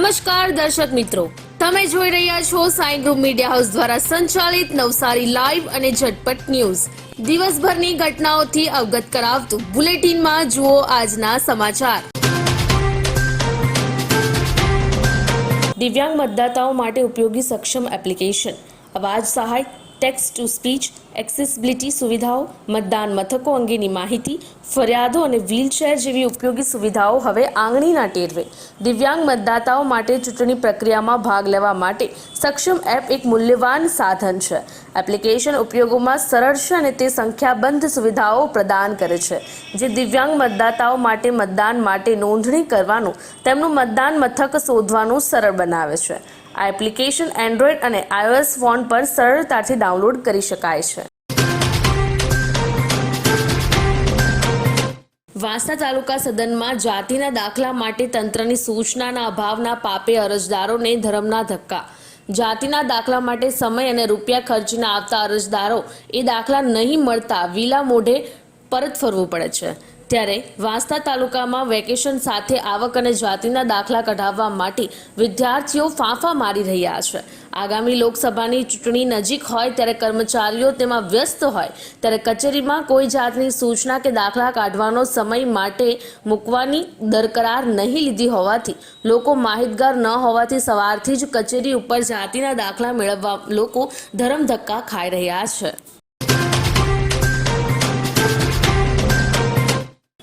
નમસ્કાર દર્શક મિત્રો. તમે જોઈ રહ્યા છો સાઈ ગ્રુપ મીડિયા હાઉસ દ્વારા સંચાલિત નવસારી લાઈવ અને ઝટપટ ન્યૂઝ. દિવસભરની ઘટનાઓથી અવગત કરાવતું બુલેટિનમાં જુઓ આજના સમાચાર. દિવ્યાંગ મતદાતાઓ માટે ઉપયોગી સક્ષમ એપ્લિકેશન. અવાજ સહાય ટેક્સ્ટ ટુ સ્પીચ એક્સેસિબિલિટી સુવિધાઓ, મતદાન મથકો અંગેની માહિતી, ફરિયાદો અને વ્હીલચેર જેવી ઉપયોગી સુવિધાઓ હવે આંગળીના ટેરવે. દિવ્યાંગ મતદાતાઓ માટે ચૂંટણી પ્રક્રિયામાં ભાગ લેવા માટે સક્ષમ એપ એક મૂલ્યવાન સાધન છે. એપ્લિકેશન ઉપયોગોમાં સરળ છે અને તે સંખ્યાબંધ સુવિધાઓ પ્રદાન કરે છે. જે દિવ્યાંગ મતદાતાઓ માટે મતદાન માટે નોંધણી કરવાનું, તેમનું મતદાન મથક શોધવાનું સરળ બનાવે છે. આ એપ્લિકેશન એન્ડ્રોઈડ અને આઈઓએસ ફોન પર સરળતાથી ડાઉનલોડ કરી શકાય છે. વાંસદા તાલુકા સદનમાં જાતિના દાખલા માટે તંત્રની સૂચનાના અભાવના પાપે અરજદારોને ધર્મના ધક્કા. જાતિના દાખલા માટે સમય અને રૂપિયા ખર્ચીને આવતા અરજદારો એ દાખલા નહીં મળતા વિલા મોઢે પરત ફરવું પડે છે. ત્યારે વાંસદા તાલુકામાં વેકેશન સાથે આવક અને જાતિના દાખલા કઢાવવા માટે વિદ્યાર્થીઓ ફાંફા મારી રહ્યા છે. આગામી લોકસભાની ચૂંટણી નજીક હોય ત્યારે કર્મચારીઓ તેમાં વ્યસ્ત હોય. ત્યારે કચેરીમાં કોઈ જાતની સૂચના કે દાખલા કાઢવાનો સમય માટે મૂકવાની દરકરાર નહીં લીધી હોવાથી લોકો માહિતગાર ન હોવાથી સવારથી જ કચેરી ઉપર જાતિના દાખલા મેળવવા લોકો ધરમ ધક્કા ખાઈ રહ્યા છે.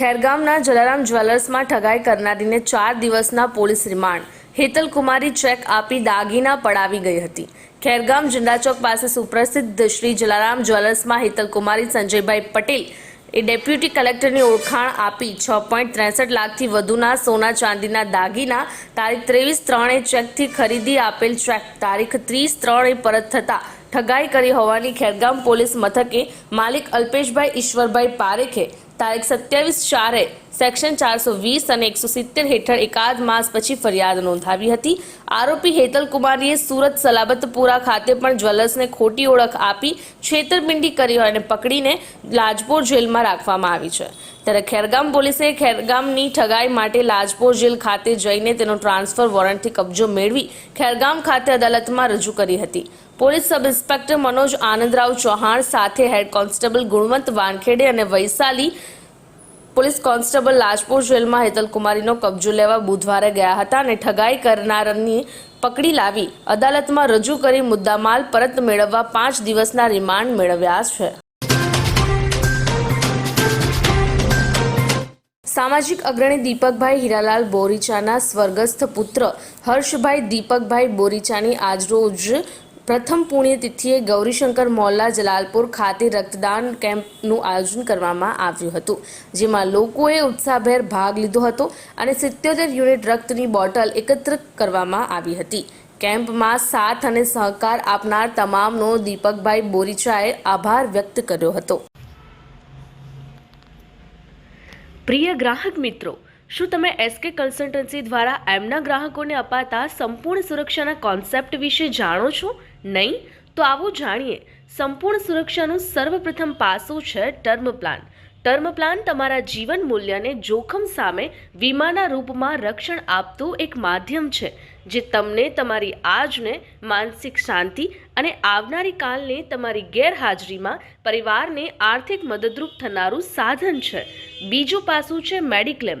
ખેરગામના જલારામ જ્વેલર્સમાં ઠગાઈ કરનારીને ચાર દિવસના police remand. Hetal Kumari cheque આપી દાગીના પડાવી ગઈ હતી. ખેરગામ ઝંડા ચોક પાસે સુપ્રસિદ્ધ શ્રી જલારામ જ્વેલર્સમાં હેતલ કુમારી સંજયભાઈ પટેલ એ ડેપ્યુટી કલેક્ટરની ઓળખાણ આપી છ પોઈન્ટ ત્રેસઠ લાખથી વધુના સોના ચાંદીના દાગીના તારીખ ત્રેવીસ ત્રણે ચેકથી ખરીદી આપેલ ચેક તારીખ ત્રીસ ત્રણે પરત થતાં ઠગાઈ કરી હોવાની ખેરગામ પોલીસ મથકે માલિક અલ્પેશભાઈ ઈશ્વરભાઈ પારેખે તારીખ સત્યાવીસ ચારે સેક્શન ચારસો વીસ અને એકસો સિત્તેર હેઠળ એકાદ માસ પછી ફરિયાદ નોંધાવી હતી. આરોપી હેતલ કુમારીએ સુરત સલાબતપુરા ખાતે પણ જ્વેલર્સને ખોટી ઓળખ આપી છેતરપિંડી કરી અને પકડીને લાજપોર જેલમાં રાખવામાં આવી છે. ત્યારે ખેરગામ પોલીસે ખેરગામની ઠગાઈ માટે લાજપોર જેલ ખાતે જઈને તેનો ટ્રાન્સફર વોરંટથી કબજો મેળવી ખેરગામ ખાતે અદાલતમાં રજૂ કરી હતી. Police sub inspector Manoj Anandrao Chauhan સાથે હેડ કોન્સ્ટેબલ ગુણવંત વાનખેડે અને વૈશાલી પોલીસ કોન્સ્ટેબલ લાજપોર જેલમાં હેતલકુમારીનો કબજો લેવા બુધવારે ગયા હતા અને ઠગાઈ કરનારની પકડી લાવી અદાલતમાં રજૂ કરી મુદ્દામાલ પરત મેળવવા પાંચ દિવસના રિમાન્ડ મેળવ્યા છે. સામાજિક અગ્રણી દીપકભાઈ હીરાલાલ બોરીચાના સ્વર્ગસ્થ પુત્ર હર્ષભાઈ દીપકભાઈ બોરીચાની આજરોજ પ્રથમ પુણ્યતિથિએ ગૌરીશંકર મોલ્લા જલાલપુર ખાતે રક્તદાન કેમ્પનું આયોજન કરવામાં આવ્યું હતું, જેમાં લોકોએ ઉત્સાહભેર ભાગ લીધો હતો અને સિત્યોતેર યુનિટ રક્તની બોટલ એકત્ર કરવામાં આવી હતી. કેમ્પમાં સાથ અને સહકાર આપનાર તમામનો દીપકભાઈ બોરીચાએ આભાર વ્યક્ત કર્યો હતો. પ્રિય ગ્રાહક મિત્રો, શું તમે એસકે કન્સલ્ટન્સી દ્વારા એમના ગ્રાહકોને અપાતા સંપૂર્ણ સુરક્ષાના કોન્સેપ્ટ વિશે જાણો છો? નહીં? તો આવો જાણીએ. સંપૂર્ણ સુરક્ષાનું સર્વપ્રથમ પાસું છે ટર્મ પ્લાન. ટર્મ પ્લાન તમારા જીવન મૂલ્યને જોખમ સામે વીમાના રૂપમાં રક્ષણ આપતું એક માધ્યમ છે, જે તમને તમારી આજને માનસિક શાંતિ અને આવનારી કાલને તમારી ગેરહાજરીમાં પરિવારને આર્થિક મદદરૂપ થનારું સાધન છે. બીજું પાસું છે મેડિક્લેમ.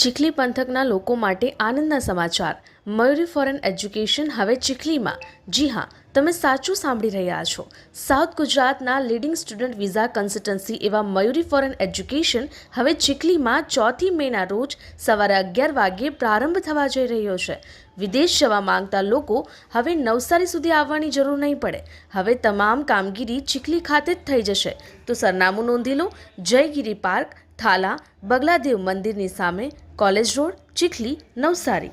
ચીખલી પંથકના લોકો માટે આનંદના સમાચાર. મયુરી ફોરેન એજ્યુકેશન હવે ચીખલીમાં. જી હા, તમે સાચું સાંભળી રહ્યા છો. સાઉથ ગુજરાતના લીડિંગ સ્ટુડન્ટ વિઝા કન્સલ્ટન્સી એવા મયુરી ફોરેન એજ્યુકેશન હવે ચીખલીમાં ચોથી મેના રોજ સવારે અગિયાર વાગ્યે પ્રારંભ થવા જઈ રહ્યો છે. વિદેશ જવા માંગતા લોકો હવે નવસારી સુધી આવવાની જરૂર નહીં પડે. હવે તમામ કામગીરી ચીખલી ખાતે જ થઈ જશે. તો સરનામું નોંધી લો, જયગીરી પાર્ક થાલા, બગલાદેવ મંદિરની સામે, કોલેજ રોડ, ચીખલી, નવસારી.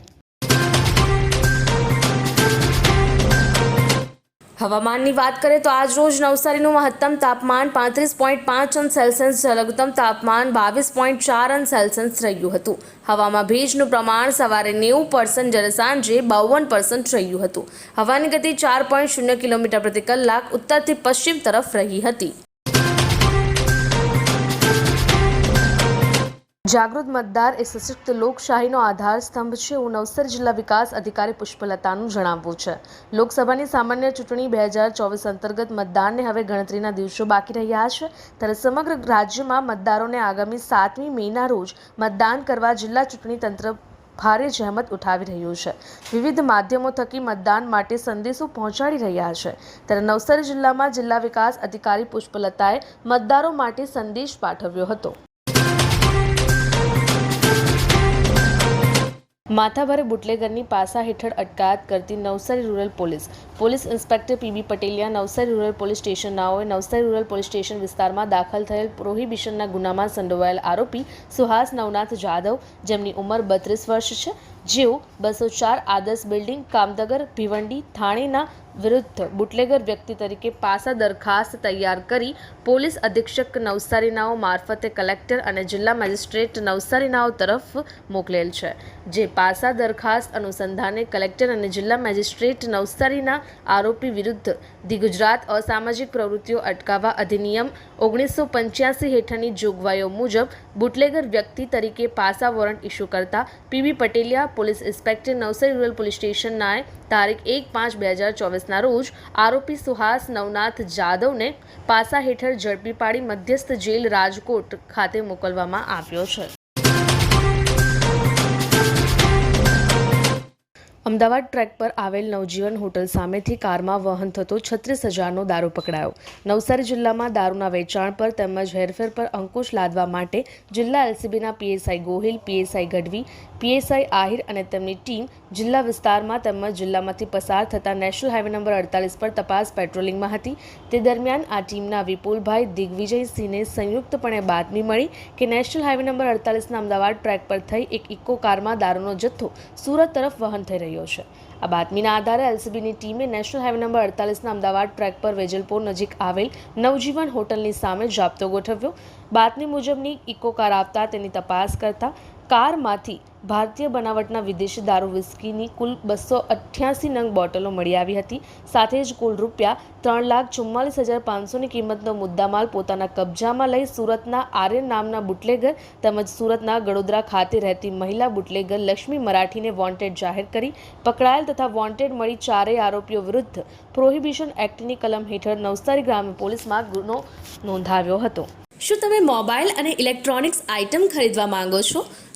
હવામાનની વાત કરીએ તો આજ રોજ નવસારીનું મહત્તમ તાપમાન પાંત્રીસ પોઈન્ટ પાંચ અંશ સેલ્સિયસ લઘુત્તમ તાપમાન બાવીસ પોઈન્ટ ચાર અંશ સેલ્સિયસ રહ્યું હતું. હવામાં ભેજનું પ્રમાણ સવારે નેવું પર્સન્ટ જ્યારે સાંજે બાવન પર્સન્ટ રહ્યું હતું. હવાની ગતિ ચાર પોઈન્ટ શૂન્ય કિલોમીટર પ્રતિ કલાક, ઉત્તરથી પશ્ચિમ તરફ રહી હતી. જાગૃત મતદાર એ સશક્ત લોકશાહીનો આધાર સ્તંભ છે. એવું નવસારી જિલ્લા વિકાસ અધિકારી પુષ્પલતાનું જણાવવું છે. લોકસભાની સામાન્ય ચૂંટણી બે હજાર ચોવીસ અંતર્ગત મતદાનને હવે ગણતરીના દિવસો બાકી રહ્યા છે. ત્યારે સમગ્ર રાજ્યમાં મતદારોને આગામી સાતમી મેના રોજ મતદાન કરવા જિલ્લા ચૂંટણી તંત્ર ભારે જહેમત ઉઠાવી રહ્યું છે. વિવિધ માધ્યમો થકી મતદાન માટે સંદેશો પહોંચાડી રહ્યા છે. ત્યારે નવસારી જિલ્લામાં જિલ્લા વિકાસ અધિકારી પુષ્પલતાએ મતદારો માટે સંદેશ પાઠવ્યો હતો. માથાભારે બુટલેગરની પાસા હેઠળ અટકાયત કરતી Navsari rural police. Police inspector P B Pateliya Navsari rural police સ્ટેશનનાઓએ Navsari rural police station વિસ્તારમાં દાખલ થયેલ પ્રોહિબિશનના ગુનામાં સંડોવાયેલ આરોપી સુહાસ નવનાથ જાદવ જેમની ઉંમર બત્રીસ વર્ષ છે જેઓ બસો ચાર આદર્શ બિલ્ડિંગ કામનગર, ભિવંડી, થાણેના વિરુદ્ધ બુટલેગર વ્યક્તિ તરીકે પાસા દરખાસ્ત તૈયાર કરી પોલીસ અધિક્ષક નવસારીનાઓ મારફતે કલેક્ટર અને જિલ્લા મેજિસ્ટ્રેટ નવસારીનાઓ તરફ મોકલેલ છે, જે પાસા દરખાસ્ત અનુસંધાને કલેક્ટર અને જિલ્લા મેજિસ્ટ્રેટ નવસારીના આરોપી વિરુદ્ધ ધી ગુજરાત અસામાજિક પ્રવૃત્તિઓ અટકાવવા અધિનિયમ ઓગણીસો પંચ્યાસી હેઠળની જોગવાઈઓ મુજબ બુટલેગર વ્યક્તિ તરીકે પાસા વોરંટ ઇસ્યુ કરતા P V Pateliya police inspector Navsari rural police સ્ટેશનના તારીખ એક પાંચ બે હજાર ચોવીસના રોજ આરોપી સુહાસ નવનાથ જાદવને પાસા હેઠળ ઝડપી પાડી મધ્યસ્થ જેલ રાજકોટ ખાતે મોકલવામાં આવ્યો છે. અમદાવાદ ટ્રેક પર આવેલ નવજીવન હોટલ સામેથી કારમાં વહન થતો છત્રીસ હજારનો દારૂ પકડાયો. નવસારી જિલ્લામાં દારૂના વેચાણ પર તેમજ હેરફેર પર અંકુશ લાદવા માટે જિલ્લા એલસીબીના P S I Gohil, P S I Gadhvi, P S I Ahir અને તેમની ટીમ જિલ્લા વિસ્તારમાં તેમજ જિલ્લામાંથી પસાર થતા નેશનલ હાઈવે નંબર અડતાલીસ પર તપાસ પેટ્રોલિંગમાં હતી. તે દરમિયાન આ ટીમના વિપુલભાઈ દિગ્વિજયસિંહને સંયુક્તપણે બાતમી મળી કે નેશનલ હાઈવે નંબર અડતાલીસના અમદાવાદ ટ્રેક પર થઈ એક ઇકો કારમાં દારૂનો જથ્થો સુરત તરફ વહન થઈ રહ્યો છે. આ બાતમીના આધારે એલસીબીની ટીમે નેશનલ હાઈવે નંબર અડતાલીસના અમદાવાદ ટ્રેક પર વેજલપોર નજીક આવેલ નવજીવન હોટલની સામે જાપ્તો ગોઠવ્યો. બાતમી મુજબની ઇકો કાર આવતા તેની તપાસ કરતા કારમાંથી ભારતીય બનાવટના વિદેશી દારૂ વિસ્કીની કુલ બસો અઠ્યાસી નંગ બોટલો મળી આવી હતી. સાથે જ કુલ રૂપિયા ત્રણ લાખ ચુમ્માલીસ હજાર પાંચસોની કિંમતનો મુદ્દામાલ પોતાના કબજામાં લઈ સુરતના આર્યન નામના બુટલેગર તેમજ સુરતના ગડોદરા ખાતે રહેતી મહિલા બુટલેગર લક્ષ્મી મરાઠીને વોન્ટેડ જાહેર કરી. પકડાયેલ તથા વોન્ટેડ મળી ચારેય આરોપીઓ વિરુદ્ધ પ્રોહિબિશન એક્ટની કલમ હેઠળ નવસારી ગ્રામ્ય પોલીસમાં ગુનો નોંધાવ્યો હતો. શું તમે મોબાઈલ અને ઇલેક્ટ્રોનિક્સ આઇટમ ખરીદવા માંગો છો?